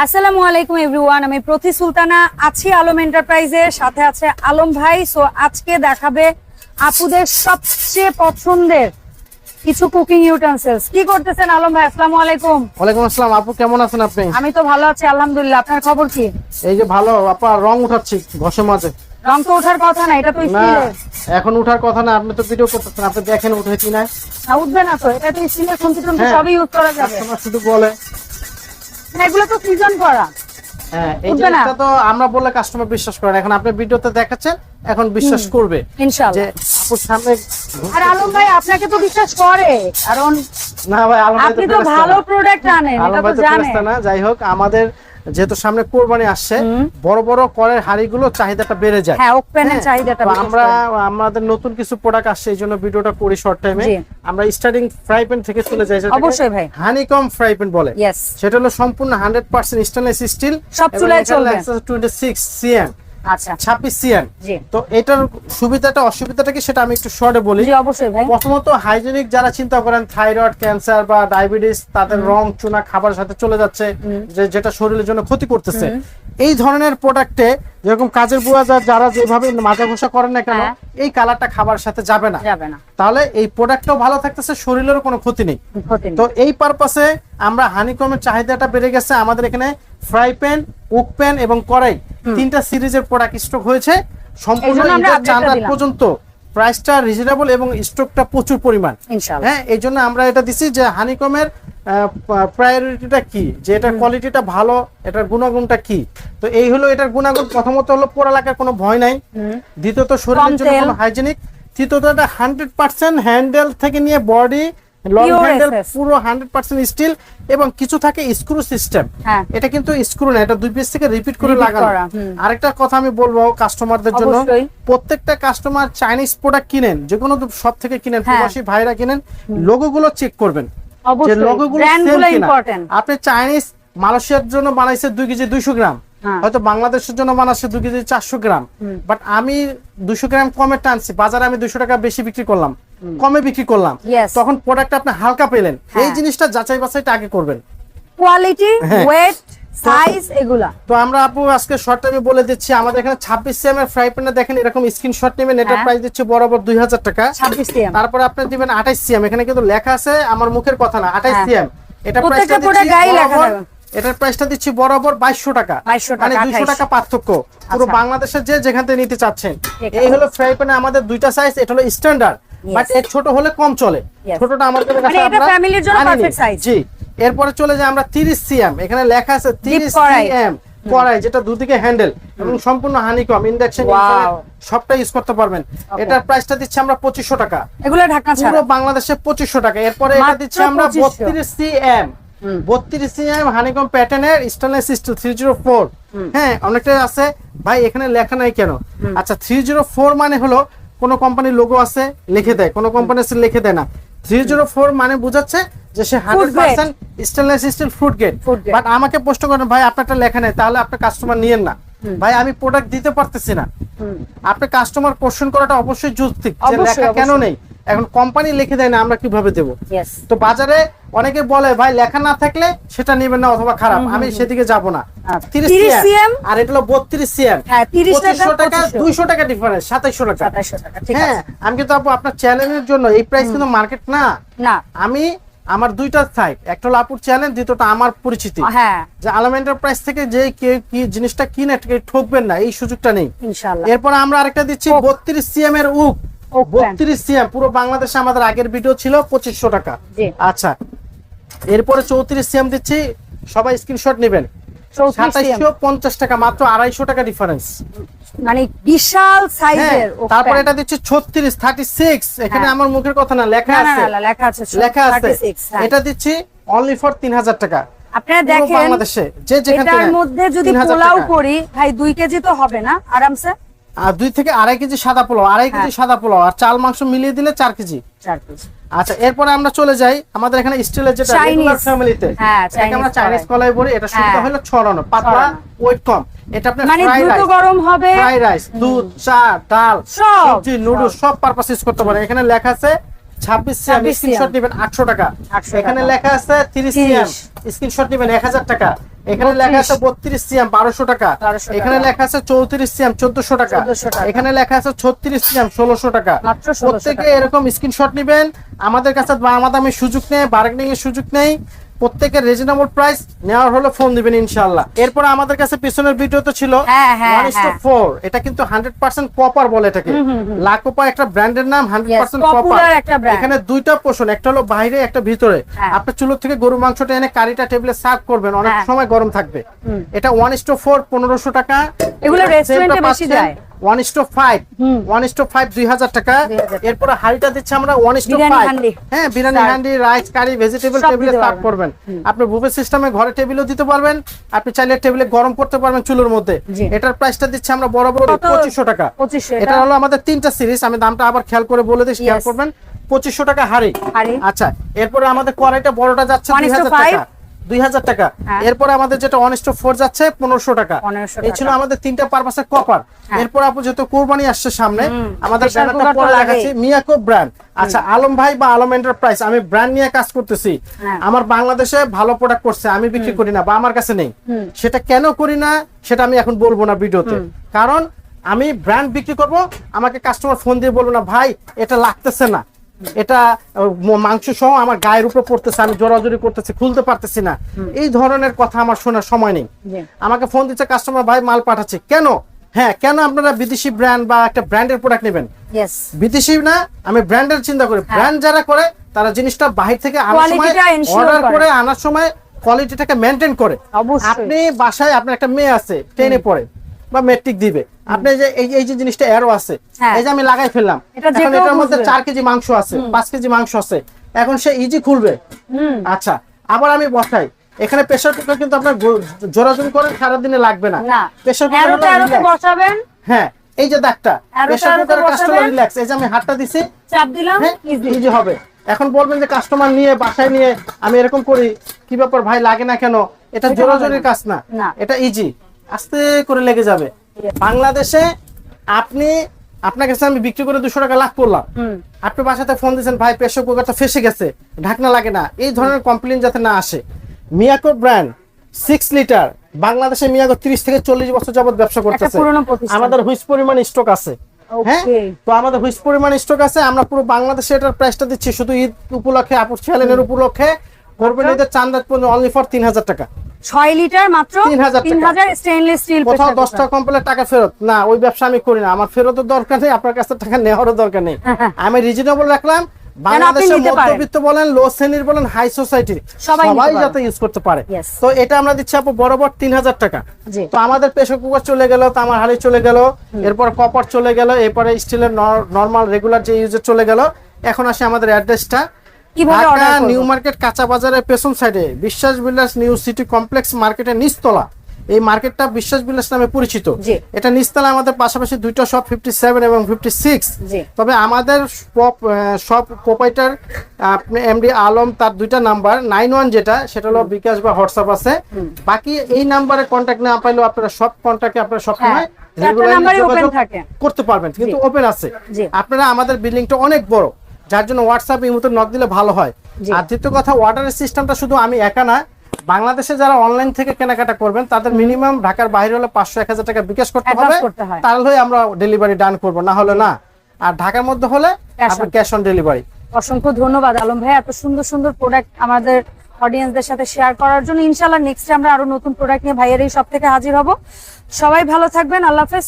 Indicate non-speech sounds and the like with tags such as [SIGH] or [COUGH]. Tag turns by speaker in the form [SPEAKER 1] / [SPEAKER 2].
[SPEAKER 1] আসসালামু আলাইকুম এভরিওয়ান আমি প্রতি সুলতানা আছি আলম এন্টারপ্রাইজের সাথে আছে আলম ভাই। সো আজকে দেখাবে আপুদের সবচেয়ে পছন্দের কিছু কুকিং ইউটেন্সিলস কি করতেছেন আলম ভাই? আসসালামু আলাইকুম।
[SPEAKER 2] ওয়ালাইকুম আসসালাম আপু কেমন আছেন আপনি?
[SPEAKER 1] আমি তো ভালো আছি আলহামদুলিল্লাহ। আপনার খবর কি?
[SPEAKER 2] এই যে ভালো আপা রং উঠাচ্ছি ঘষে মাঝে।
[SPEAKER 1] রং তো ওঠার কথা না এটা তো
[SPEAKER 2] এখন উঠার কথা না আপনি তো ভিডিও করতেছেন আপনি দেখেন উঠে কি না
[SPEAKER 1] উঠবে না তো এটা তো স্টিলের খুন্তি
[SPEAKER 2] হ্যাঁ।
[SPEAKER 1] সবই ইউজ করা যাবে।
[SPEAKER 2] শুধু বলে।
[SPEAKER 1] এগুলো তো সিজন করা।
[SPEAKER 2] হ্যাঁ এই জিনিসটা তো আমরা বললে কাস্টমার বিশ্বাস করে এখন আপনি ভিডিওতে দেখাচ্ছেন এখন বিশ্বাস করবে
[SPEAKER 1] ইনশাআল্লাহ
[SPEAKER 2] আপুর সামনে
[SPEAKER 1] আর আলম ভাই আপনাকে তো বিশ্বাস করে কারণ
[SPEAKER 2] না ভাই আলম ভাই
[SPEAKER 1] আপনি তো ভালো প্রোডাক্ট আনেন এটা তো
[SPEAKER 2] তো
[SPEAKER 1] জানেন।
[SPEAKER 2] না। যাই হোক আমাদের যেহেতু সামনে কোরবানি আসছে বড় বড় করের হাড়িগুলো চাহিদাটা বেড়ে যায়।
[SPEAKER 1] হ্যাঁ ওপেনের
[SPEAKER 2] হ্যাঁ,
[SPEAKER 1] চাহিদাটা
[SPEAKER 2] আমরা আমাদের নতুন কিছু প্রোডাক্ট আসছে এই জন্য ভিডিওটা করি শর্ট টাইমে আমরা স্টার্টিং ফ্রাই প্যান থেকে চলে যাই
[SPEAKER 1] অবশ্যই ভাই।
[SPEAKER 2] হানিকম ফ্রাই প্যান বলে। সেটা হলো সম্পূর্ণ হান্ড্রেড পার্সেন্ট স্টেনলেস স্টিল
[SPEAKER 1] সব চুলায় চলবে।
[SPEAKER 2] টোয়েন্টি সিক্স সিএম
[SPEAKER 1] আচ্ছা।
[SPEAKER 2] ছাব্বিশ সিএম তো এটার সুবিধাটা অসুবিধাটা কি সেটা আমি একটু শর্টে বলি।
[SPEAKER 1] জি অবশ্যই ভাই।
[SPEAKER 2] প্রথমত হাইজেনিক যারা চিন্তা করেন থাইরয়েড ক্যান্সার বা ডায়াবেটিস তাদের রং চুনা খাবারের সাথে চলে যাচ্ছে যে যেটা শরীরের জন্য ক্ষতি করতেছে। এই ধরনের প্রোডাক্টে যেরকম কাজের বুয়া যারা যেভাবে মাজা ঘষা করেন না কেন
[SPEAKER 1] হ্যাঁ।
[SPEAKER 2] এই কালারটা খাবার সাথে যাবে না।
[SPEAKER 1] যাবে না।
[SPEAKER 2] তাহলে এই প্রোডাক্টটাও ভালো থাকতেছে শরীরেরও কোনো ক্ষতি নেই।
[SPEAKER 1] ক্ষতি নেই।
[SPEAKER 2] তো এই পারপাসে আমরা হানিকমের চাহিদাটা বেড়ে গেছে আমাদের এখানে ফ্রাই প্যান উক প্যান এবং কড়াই তিনটা সিরিজের প্রোডাক্ট স্টক হয়েছে। সম্পূর্ণ রাত পর্যন্ত প্রাইসটা রিজনেবল এবং স্টকটা প্রচুর পরিমাণ। হ্যাঁ এই জন্য আমরা এটা দিছি যে হানিকমের প্রায়োরিটিটা কি? যে এটার কোয়ালিটিটা ভালো এটার গুণাগুণটা কি? তো এই হলো এটার গুণাগুণ। প্রথমত হলো পোড়ালাকার কোনো ভয় নাই। দ্বিতীয়ত শরীরের জন্য কোনো হাইজেনিক তৃতীয়ত এটা হান্ড্রেড পার্সেন্ট হ্যান্ডেল থেকে নিয়ে বডি লং হ্যান্ডেল পুরো হান্ড্রেড পার্সেন্ট স্টিল এবং কিছু থাকে স্ক্রু সিস্টেম
[SPEAKER 1] হ্যাঁ।
[SPEAKER 2] এটা কিন্তু স্ক্রু না এটা দুই পিস থেকে রিপিট করে লাগানো। আরেকটা কথা আমি বলব কাস্টমারদের জন্য। প্রত্যেকটা কাস্টমার চাইনিজ প্রোডাক্ট কিনেন যে কোনো সব থেকে কিনেন
[SPEAKER 1] হ্যাঁ।
[SPEAKER 2] প্রবাসী ভাইরা কিনেন লোগো গুলো চেক করবেন। যে লোগো গুলো আপনি চাইনিজ মালয়েশিয়ার জন্য বানাইছে দুই কেজি দুইশো গ্রাম।
[SPEAKER 1] হ্যাঁ।
[SPEAKER 2] হয়তো বাংলাদেশের জন্য বানাচ্ছে দুই কেজি চারশো গ্রাম। বাট আমি দুশো গ্রাম কমে টানছি বাজারে আমি দুশো টাকা বেশি বিক্রি করলাম। কমে বিক্রি করলাম তখন প্রোডাক্ট আপনি হালকা পেলেন এই
[SPEAKER 1] হ্যাঁ।
[SPEAKER 2] জিনিসটা যাচাই বাছাইটা আগে করবেন
[SPEAKER 1] কোয়ালিটি
[SPEAKER 2] হ্যাঁ।
[SPEAKER 1] ওয়েট সাইজ এগুলা
[SPEAKER 2] তো আমরা আপু আজকে শর্ট টাইমে বলে দিচ্ছি আমাদের এখানে ছাব্বিশ সিএম এর ফ্রাই দেখেন এরকম স্ক্রিনশট নেবেন এটার
[SPEAKER 1] হ্যাঁ।
[SPEAKER 2] প্রাইস দিচ্ছি বরাবর দুই হাজার টাকা
[SPEAKER 1] 26 সিএম
[SPEAKER 2] তারপরে আপনি দিবেন আঠাইশ সিএম এখানে কিন্তু লেখা আছে আমার মুখের কথা না
[SPEAKER 1] হ্যাঁ।
[SPEAKER 2] সিএম এটা প্রাইসটা দিচ্ছি
[SPEAKER 1] থাকবে।
[SPEAKER 2] এটার প্রাইসটা দিচ্ছি বরাবর বাইশশো টাকা
[SPEAKER 1] 2200 টাকা,
[SPEAKER 2] মানে দুইশো টাকা পার্থক্য পুরো
[SPEAKER 1] আচ্ছা।
[SPEAKER 2] বাংলাদেশের যে যেখান থেকে নিতে চাচ্ছেন এই হলো ফ্রাই প্যানে আমাদের দুইটা সাইজ এটা হলো স্ট্যান্ডার্ড. বাট এর ছোট হলে কম চলে। ছোটটা আমাদের কাছে
[SPEAKER 1] মানে এটা
[SPEAKER 2] আমরা
[SPEAKER 1] family র জন্য perfect size।
[SPEAKER 2] জি। এরপরে চলে যায় আমরা 30 সিএম। এখানে লেখা আছে 30 সিএম। কড়াই যেটা দুদিকে হ্যান্ডেল এবং সম্পূর্ণ হানিকম ইন্ডাকশন সবটা ইউজ করতে পারবেন। এটার প্রাইসটা দিচ্ছি আমরা 2500 টাকা।
[SPEAKER 1] এগুলো ঢাকনা
[SPEAKER 2] পুরো বাংলাদেশে 2500 টাকা। এরপরে এটা দিচ্ছি আমরা
[SPEAKER 1] 2500
[SPEAKER 2] 32 সিএম। 32 সিএম হানিকম প্যাটার্নের স্টেনলেস স্টিল 304 হ্যাঁ অনেকটা আছে। ভাই এখানে লেখা নাই কেন? আচ্ছা 304 মানে হলো কোন কোম্পানির লোগো আছে লিখে দেয়। কোনো কোম্পানি আছে লিখে দেয় না। 304 মানে বোঝাচ্ছে যে সে 100% stainless steel food
[SPEAKER 1] grade
[SPEAKER 2] but আমাকে প্রশ্ন করেন ভাই আপনারটা লেখা নেই তাহলে আপনার কাস্টমার নিয়েন না। ভাই আমি প্রোডাক্ট দিতে পারতেছি না। আপনি কাস্টমার কোশ্চেন করাটা অবশ্যই যৌক্তিক যে লেখা কেন নেই? এখন কোম্পানি লিখে দেয় না আমরা কীভাবে দেবো? তো বাজারে অনেকে বলে ভাই লেখা না থাকলে সেটা নেবেন না অথবা খারাপ। আমি সেদিকে যাব না।
[SPEAKER 1] আচ্ছা।
[SPEAKER 2] 30
[SPEAKER 1] 30
[SPEAKER 2] CM,
[SPEAKER 1] CM
[SPEAKER 2] আর এটা হলো 32 সিএম।
[SPEAKER 1] হ্যাঁ, 30 টাকা,
[SPEAKER 2] 2500 টাকা
[SPEAKER 1] 2500
[SPEAKER 2] 200 টাকা ডিফারেন্স 2700 টাকা।
[SPEAKER 1] 2700 টাকা ঠিক
[SPEAKER 2] হ্যাঁ আমি কিন্তু আপু আপনার চ্যানেলের জন্য এই প্রাইস কিন্তু মার্কেট না। আমি আমার দুইটা সাইড একটা হলো আপুর চ্যানেল দ্বিতীয়টা আমার পরিচিতি।
[SPEAKER 1] হ্যাঁ।
[SPEAKER 2] যে আলম এন্টারপ্রাইজ থেকে যে কি জিনিসটা কিনে ঠকবেন না এই সুযোগটা নেই।
[SPEAKER 1] ইনশাআল্লাহ।
[SPEAKER 2] এরপর আমরা আরেকটা দিচ্ছি বত্রিশ সিএম এর উক। বত্রিশ সিএম পুরো বাংলাদেশে আমাদের আগের ভিডিও ছিল পঁচিশশো টাকা। আচ্ছা এরপরে চৌত্রিশ সিএম দিচ্ছি সবাই স্ক্রিনশট নেবেন। পঞ্চাশ টাকা মাত্র আড়াইশো টাকা ডিফারেন্স
[SPEAKER 1] মানে বিশাল
[SPEAKER 2] হ্যাঁ
[SPEAKER 1] সাইজের
[SPEAKER 2] তারপরে এটা দিচ্ছি ছত্রিশ থার্টি সিক্স এখানে
[SPEAKER 1] হ্যাঁ।
[SPEAKER 2] আমার মুখের কথা না লেখা আছে।
[SPEAKER 1] লেখা আছে
[SPEAKER 2] লেখা আছে।
[SPEAKER 1] 36, হ্যাঁ।
[SPEAKER 2] এটা দিচ্ছি অনলি ফর তিন হাজার টাকা।
[SPEAKER 1] আপনারা দেখেন
[SPEAKER 2] বাংলাদেশে যে যেখান
[SPEAKER 1] মধ্যে যদি
[SPEAKER 2] 3000
[SPEAKER 1] পোলাও করি ভাই দুই কেজি তো হবে না আরামসে?
[SPEAKER 2] আর দুই থেকে আড়াই কেজি সাদা পোলাও আড়াই কেজি
[SPEAKER 1] হ্যাঁ।
[SPEAKER 2] সাদা পোলাও আর চাল মাংস মিলিয়ে দিলে চার কেজি।
[SPEAKER 1] কেজি।
[SPEAKER 2] আচ্ছা এরপরে আমরা চলে যাই আমাদের এখানে স্টিলের যেটা রেগুলার ফ্যামিলিতে
[SPEAKER 1] হ্যাঁ,
[SPEAKER 2] আমরা চাইনিজ কলাই। বলি এটা সুবিধা
[SPEAKER 1] হ্যাঁ।
[SPEAKER 2] হলো ছড়ানো পাতলা ওয়েট কম। এটা আপনার
[SPEAKER 1] মানে দ্রুত গরম হবে।
[SPEAKER 2] ফ্রাই রাইস দুধ চা ডাল
[SPEAKER 1] সব,
[SPEAKER 2] সবজি নুডলস সব। পারপাস ইউজ করতে পারেন। এখানে লেখা আছে ছাব্বিশ সিএম
[SPEAKER 1] 26
[SPEAKER 2] স্ক্রিনশট নেবেন আটশো টাকা। এখানে লেখা আছে তিরিশ
[SPEAKER 1] 30
[SPEAKER 2] সিএম স্ক্রিনশট নেবেন এক হাজার টাকা। এখানে লেখা আছে বত্রিশ সিএম বারোশো টাকা।
[SPEAKER 1] 1200
[SPEAKER 2] এখানে লেখা আছে চৌত্রিশ সিএম চোদ্দশো টাকা। এখানে লেখা আছে ছত্রিশ সিএম ষোলোশো টাকা। প্রত্যেকে এরকম স্ক্রিনশট নিবেন। আমাদের কাছে দামাদামি সুযোগ নেই বার্গেনিং এর সুযোগ নেই। প্রত্যেকের রিজনেবল প্রাইস নেওয়ার হলে ফোন দিবেন ইনশাআল্লাহ। এরপর আমাদের কাছে পিছনের ভিডিও তো ছিল।
[SPEAKER 1] হ্যাঁ, হ্যাঁ, হ্যাঁ।
[SPEAKER 2] ফোর এটা কিন্তু হান্ড্রেড পার্সেন্ট কপার বলে এটাকে। লাকোপা একটা ব্র্যান্ডের নাম হান্ড্রেড পার্সেন্ট কপার এখানে দুইটা পোষণ একটা হলো বাইরে একটা ভিতরে।
[SPEAKER 1] হ্যাঁ।
[SPEAKER 2] আপনার চুলোর থেকে গরু মাংসটা এনে কারিটা টেবিলে সার্ভ করবেন অনেক
[SPEAKER 1] হ্যাঁ।
[SPEAKER 2] সময় গরম থাকবে। এটা ওয়ান ইস টু ফোর পনেরোশো টাকা।
[SPEAKER 1] এগুলো এ বেশি যায়।
[SPEAKER 2] One is to five. One is to five দুই হাজার টাকা।
[SPEAKER 1] 2000
[SPEAKER 2] এরপরে হাড়িটা দিচ্ছে আমরা ওয়ান ইস টু ফাইভ হ্যাঁ biryani
[SPEAKER 1] Serve।
[SPEAKER 2] Handi rice curry vegetable টেবিলে
[SPEAKER 1] দিতে
[SPEAKER 2] সার্ভ
[SPEAKER 1] পারবেন।
[SPEAKER 2] করবেন। আপনি বুফে সিস্টেমে ঘরে টেবিলও দিতে পারবেন। আপনি চাইলে টেবিলে গরম করতে পারবেন চুলোর মধ্যে। এটার প্রাইসটা দিচ্ছে আমরা বড় বড় পঁচিশশো টাকা। এটা
[SPEAKER 1] এটা?
[SPEAKER 2] হলো আমাদের তিনটা সিরিজ আমি দামটা আবার খেয়াল করে বলে দিই খেয়াল করবেন। পঁচিশশো টাকা হাড়ি। আচ্ছা এরপরে আমাদের কড়াইটা বড়টা যাচ্ছে দুই হাজার টাকা। দুই হাজার টাকা।
[SPEAKER 1] হ্যাঁ।
[SPEAKER 2] এরপরে আমাদের যেটা ওয়ান ফোর যাচ্ছে পনেরোশো টাকা। এই ছিল আমাদের তিনটা পারপাসের কপার
[SPEAKER 1] হ্যাঁ।
[SPEAKER 2] এরপর আপু যেহেতু কোরবানি আসছে সামনে আমাদের ব্যানারটা পরে
[SPEAKER 1] লাগেই।
[SPEAKER 2] দেখাচ্ছি মিয়াকো ব্র্যান্ড আচ্ছা আলম ভাই বা আলম এন্টারপ্রাইজ আমি ব্র্যান্ড নিয়ে কাজ করতেছি।
[SPEAKER 1] হ্যাঁ।
[SPEAKER 2] আমার বাংলাদেশে ভালো প্রোডাক্ট করছে আমি বিক্রি করি না বা আমার কাছে নেই। সেটা কেন করি না সেটা আমি এখন বলব না ভিডিওতে। কারণ আমি ব্র্যান্ড বিক্রি করব আমাকে কাস্টমার ফোন দিয়ে বলব না ভাই এটা লাগতেছে না। এটা মাংস সহ আমার গায়ের উপরে পড়তেছে আমি জোরাজোরি করতেছি খুলতে পারতেছি না। এই ধরনের কথা আমার শোনার সময় নেই। আমাকে ফোন দিচ্ছে কাস্টমার ভাই মাল পাঠাচ্ছে। কেন? হ্যাঁ কেন আপনারা বিদেশি ব্র্যান্ড বা একটা ব্র্যান্ডের প্রোডাক্ট নেবেন? বিদেশি না আমি ব্র্যান্ডের চিন্তা করি। ব্র্যান্ড যারা করে তারা জিনিসটা বাহির থেকে আনার সময় অর্ডার
[SPEAKER 1] করে।
[SPEAKER 2] আনার সময় কোয়ালিটিটাকে মেনটেন করে। আপনি বাসায় আপনার একটা মেয়ে আছে টেনে পড়ে। বা মেট্রিক দিবে। আপনি যে এই এই যে জিনিসটা এরো আছে
[SPEAKER 1] হ্যাঁ।
[SPEAKER 2] এই যে আমি লাগাই ফেললাম এখন এটার মধ্যে। চার কেজি মাংস আছে পাঁচ কেজি মাংস আছে। এখন সে ইজি খুলবে। আচ্ছা আবার আমি বসাই। এখানে প্রেসার কুকার কিন্তু আপনার জোরাজোরি করেন সারাদিনে লাগবে না। প্রেসার কুকার
[SPEAKER 1] বসাবেন।
[SPEAKER 2] হ্যাঁ এই যে দাগটা প্রেসার কুকারের কাস্টমার রিল্যাক্স এই যে আমি হাতটা দিছি।
[SPEAKER 1] চাপ দিলাম
[SPEAKER 2] হ্যাঁ
[SPEAKER 1] ইজি
[SPEAKER 2] ইজি হবে। এখন বলবেন যে কাস্টমার নিয়ে বাসায় নিয়ে আমি এরকম করি কি ব্যাপার ভাই লাগে না কেন? এটা জোরাজোরির কাজ না। এটা ইজি আস্তে করে লেগে যাবে। বাংলাদেশে আপনি আপনার কাছে আমি বিক্রি করে দুশো টাকা লাভ করলাম। আপনি বাসাতে ফোন দিয়েছেন ভাই প্রেসার কুকারটা ফেসে গেছে ঢাকনা লাগে না। এই ধরনের কমপ্লেন যাতে না আসে। মিয়াকো ব্র্যান্ড সিক্স লিটার বাংলাদেশে মিয়াকো তিরিশ থেকে চল্লিশ বছর যাবত ব্যবসা করতেছে। আমাদের হুইস পরিমাণ স্টক আছে। হ্যাঁ? তো আমাদের হুইস পরিমাণ স্টক আছে। আমরা পুরো বাংলাদেশে এটার প্রাইসটা দিচ্ছি। শুধু ঈদ উপলক্ষে আপুর চ্যালেঞ্জের উপলক্ষে করবেন ঈদের চান্দাত পর্যন্ত অনলি ফর তিন হাজার টাকা।
[SPEAKER 1] ছয় লিটার মাত্র
[SPEAKER 2] 3000
[SPEAKER 1] তিন স্টেনলেস স্টিল
[SPEAKER 2] কোথাও দশ টাকা কম পেলে টাকা ফেরত? না ওই ব্যবসা আমি করি না। আমার ফেরতের দরকার নেই আপনার কাছে টাকা নেওয়ারও দরকার নেই। [LAUGHS] আমি রিজনেবল রাখলাম। বাংলাদেশের মধ্যবিত্ত বলেন লো শ্রেণির বলেন হাই সোসাইটির
[SPEAKER 1] সবাই নিতে
[SPEAKER 2] সবাই
[SPEAKER 1] পারে।
[SPEAKER 2] যাতে ইউজ করতে পারে। তো এটা আমরা দিচ্ছি আপু বরাবর তিন হাজার টাকা। তো আমাদের প্রেসার কুকার চলে গেল তামার হাড়ি চলে গেল এরপর কপার চলে গেল এরপরে স্টিলের নর্মাল রেগুলার যে ইউজের চলে গেল এখন আসে আমাদের অ্যাড্রেসটা
[SPEAKER 1] কীভাবে
[SPEAKER 2] ঢাকা
[SPEAKER 1] order
[SPEAKER 2] নিউ মার্কেট কাঁচা বাজারের পেছন সাইডে বিশ্বাস বিল্ডার্স নিউ সিটি কমপ্লেক্স মার্কেটের নিচতলা। এই মার্কেটটা বিশ্বাস বিল্ডার্স নামে পরিচিত। এটা নিচতলা আমাদের পাশাপাশি দুইটা শপ ফিফটি সেভেন এবং ফিফটি সিক্স তবে আমাদের সব প্রোপাইটার এমডি আলম তার দুইটা নাম্বার নাইন ওয়ান যেটা সেটা হলো বিকাশ বা হোয়াটসঅ্যাপ আছে। বাকি এই নাম্বারে কন্ট্যাক্ট না পাইলেও আপনারা সব কন্ট্যাক্টে আপনারা সব সময়
[SPEAKER 1] হ্যাঁ।
[SPEAKER 2] করতে পারবেন কিন্তু ওপেন আছে। আপনারা আমাদের বিল্ডিংটা অনেক বড়। যার জন্য হোয়াটসঅ্যাপ এই মতো নক দিলে ভালো হয়। আর দ্বিতীয় কথা অর্ডারের সিস্টেমটা শুধু আমি একা না বাংলাদেশে যারা অনলাইন থেকে কেনাকাটা করবেন তাদের মিনিমাম ঢাকার বাইরে হলে পাঁচশো এক হাজার টাকা বিকাশ করতে হবে। তাহলে আমরা ডেলিভারি ডান করব না হলে না। আর ঢাকার মধ্যে হলে ক্যাশ অন ডেলিভারি
[SPEAKER 1] অসংখ্য ধন্যবাদ আলম ভাই। এত সুন্দর সুন্দর প্রোডাক্ট আমাদের অডিয়েন্সদের সাথে শেয়ার করার জন্য। ইনশাল্লাহ নেক্সট আমরা আরও নতুন প্রোডাক্ট নিয়ে ভাইয়ের এই সব থেকে হাজির হব। সবাই ভালো থাকবেন আল্লাহ হাফেজ।